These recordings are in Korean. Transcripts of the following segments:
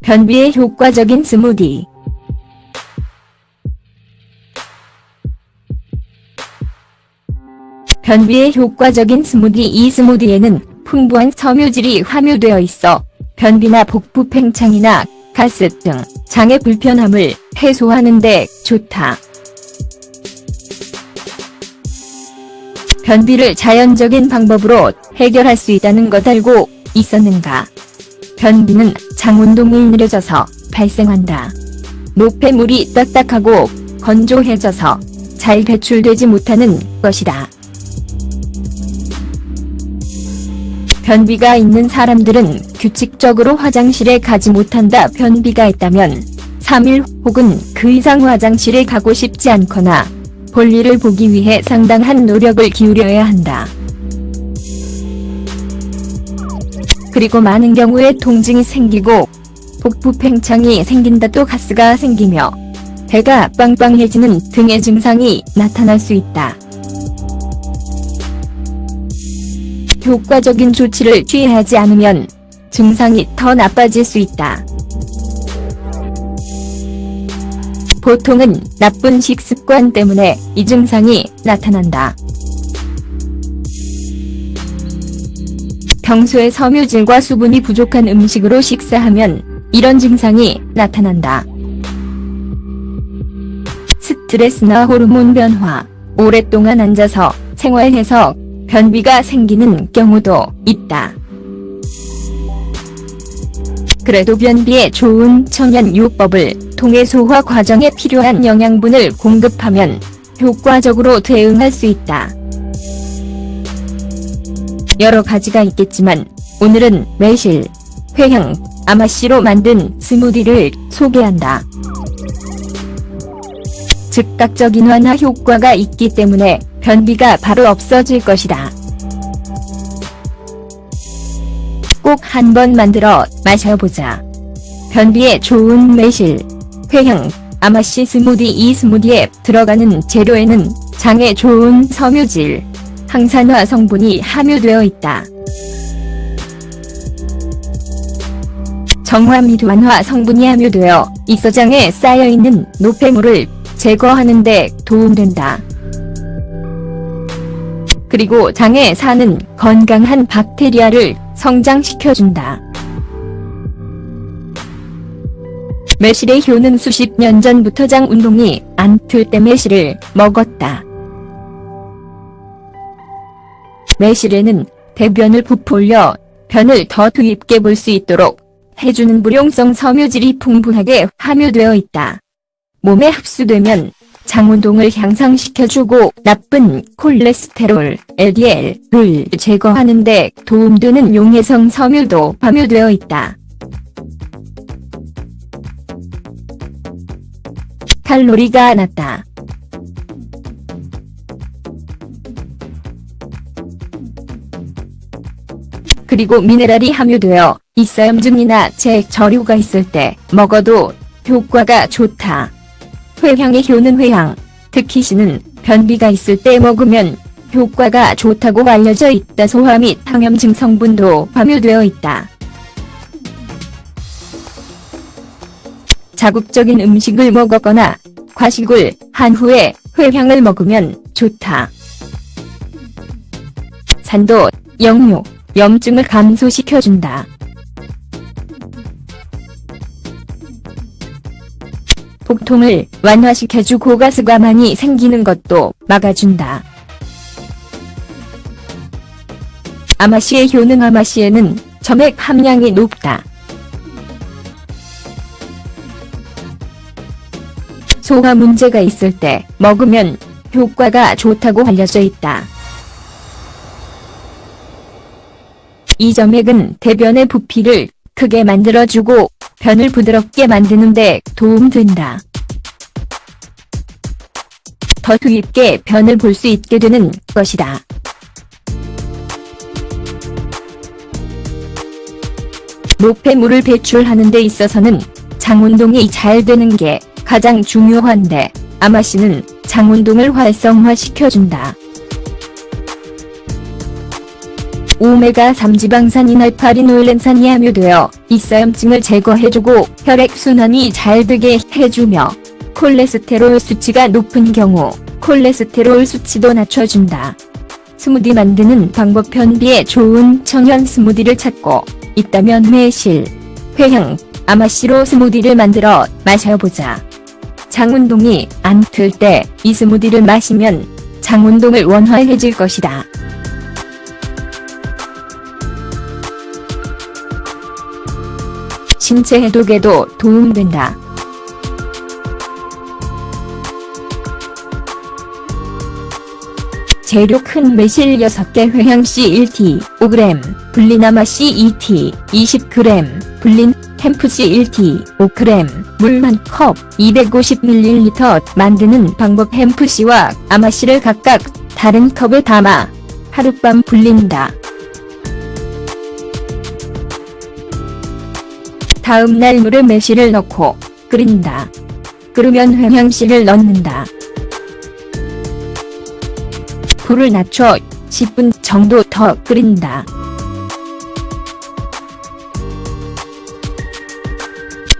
변비에 효과적인 스무디. 변비에 효과적인 스무디 이 스무디에는 풍부한 섬유질이 함유되어 있어 변비나 복부 팽창이나 가스 등 장의 불편함을 해소하는 데 좋다. 변비를 자연적인 방법으로 해결할 수 있다는 것 알고 있었는가? 변비는 장운동이 느려져서 발생한다. 노폐물이 딱딱하고 건조해져서 잘 배출되지 못하는 것이다. 변비가 있는 사람들은 규칙적으로 화장실에 가지 못한다. 변비가 있다면 3일 혹은 그 이상 화장실에 가고 싶지 않거나 볼일을 보기 위해 상당한 노력을 기울여야 한다. 그리고 많은 경우에 통증이 생기고 복부 팽창이 생긴다 또 가스가 생기며 배가 빵빵해지는 등의 증상이 나타날 수 있다. 효과적인 조치를 취하지 않으면 증상이 더 나빠질 수 있다. 보통은 나쁜 식습관 때문에 이 증상이 나타난다. 평소에 섬유질과 수분이 부족한 음식으로 식사하면 이런 증상이 나타난다. 스트레스나 호르몬 변화, 오랫동안 앉아서 생활해서 변비가 생기는 경우도 있다. 그래도 변비에 좋은 천연요법을 통해 소화 과정에 필요한 영양분을 공급하면 효과적으로 대응할 수 있다. 여러 가지가 있겠지만 오늘은 매실, 회향, 아마씨로 만든 스무디를 소개한다. 즉각적인 완화 효과가 있기 때문에 변비가 바로 없어질 것이다. 꼭 한번 만들어 마셔보자. 변비에 좋은 매실, 회향, 아마씨 스무디 이 스무디에 들어가는 재료에는 장에 좋은 섬유질, 항산화 성분이 함유되어 있다. 정화 및 완화 성분이 함유되어 있어 장에 쌓여있는 노폐물을 제거하는 데 도움된다. 그리고 장에 사는 건강한 박테리아를 성장시켜준다. 매실의 효는 수십 년 전부터 장 운동이 안틀 때 매실을 먹었다. 매실에는 대변을 부풀려 변을 더 두입게 볼 수 있도록 해주는 물용성 섬유질이 풍부하게 함유되어 있다. 몸에 흡수되면 장운동을 향상시켜주고 나쁜 콜레스테롤, LDL을 제거하는 데 도움되는 용해성 섬유도 함유되어 있다. 칼로리가 낮다. 그리고 미네랄이 함유되어 있어 염증이나 제 저류가 있을 때 먹어도 효과가 좋다. 회향의 효는 회향, 특히 씨는 변비가 있을 때 먹으면 효과가 좋다고 알려져 있다. 소화 및 항염증 성분도 함유되어 있다. 자극적인 음식을 먹었거나 과식을 한 후에 회향을 먹으면 좋다. 산도, 역류, 염증을 감소시켜준다. 복통을 완화시켜주고 가스가 많이 생기는 것도 막아준다. 아마시의 효능 아마시에는 점액 함량이 높다. 소화 문제가 있을 때 먹으면 효과가 좋다고 알려져 있다. 이 점액은 대변의 부피를 크게 만들어주고 변을 부드럽게 만드는 데 도움된다. 더 두입게 변을 볼 수 있게 되는 것이다. 노폐물을 배출하는 데 있어서는 장운동이 잘 되는 게 가장 중요한데 아마씨는 장운동을 활성화시켜준다. 오메가3 지방산인 알파리노일렌산이 함유되어 입사염증을 제거해주고 혈액순환이 잘 되게 해주며 콜레스테롤 수치가 높은 경우 콜레스테롤 수치도 낮춰준다. 스무디 만드는 방법 변비에 좋은 청연 스무디를 찾고 있다면 매실, 회향, 아마씨로 스무디를 만들어 마셔보자. 장운동이 안 틀 때 이 스무디를 마시면 장운동을 원활해질 것이다. 신체 해독에도 도움된다. 재료 큰 매실 6개 회향씨 1t 5g, 블리나마씨 2t 20g, 블린 햄프씨 1t 5g, 물 1컵 250ml 만드는 방법 햄프 씨와 아마 씨를 각각 다른 컵에 담아 하룻밤 불린다. 다음 날 물에 매실을 넣고 끓인다. 끓으면 회향씨를 넣는다. 불을 낮춰 10분 정도 더 끓인다.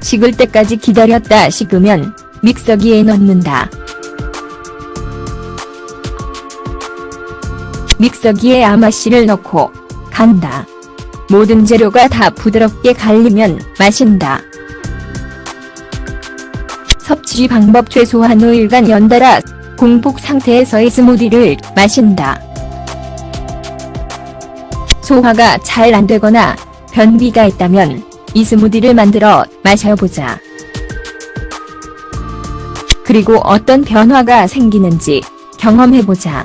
식을 때까지 기다렸다 식으면 믹서기에 넣는다. 믹서기에 아마씨를 넣고 간다. 모든 재료가 다 부드럽게 갈리면 마신다. 섭취 방법 최소한 5일간 연달아 공복 상태에서의 스무디를 마신다. 소화가 잘 안되거나 변비가 있다면 이 스무디를 만들어 마셔보자. 그리고 어떤 변화가 생기는지 경험해보자.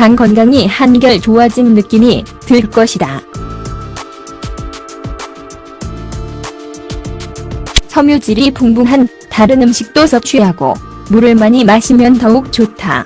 장 건강이 한결 좋아진 느낌이 들 것이다. 섬유질이 풍부한 다른 음식도 섭취하고 물을 많이 마시면 더욱 좋다.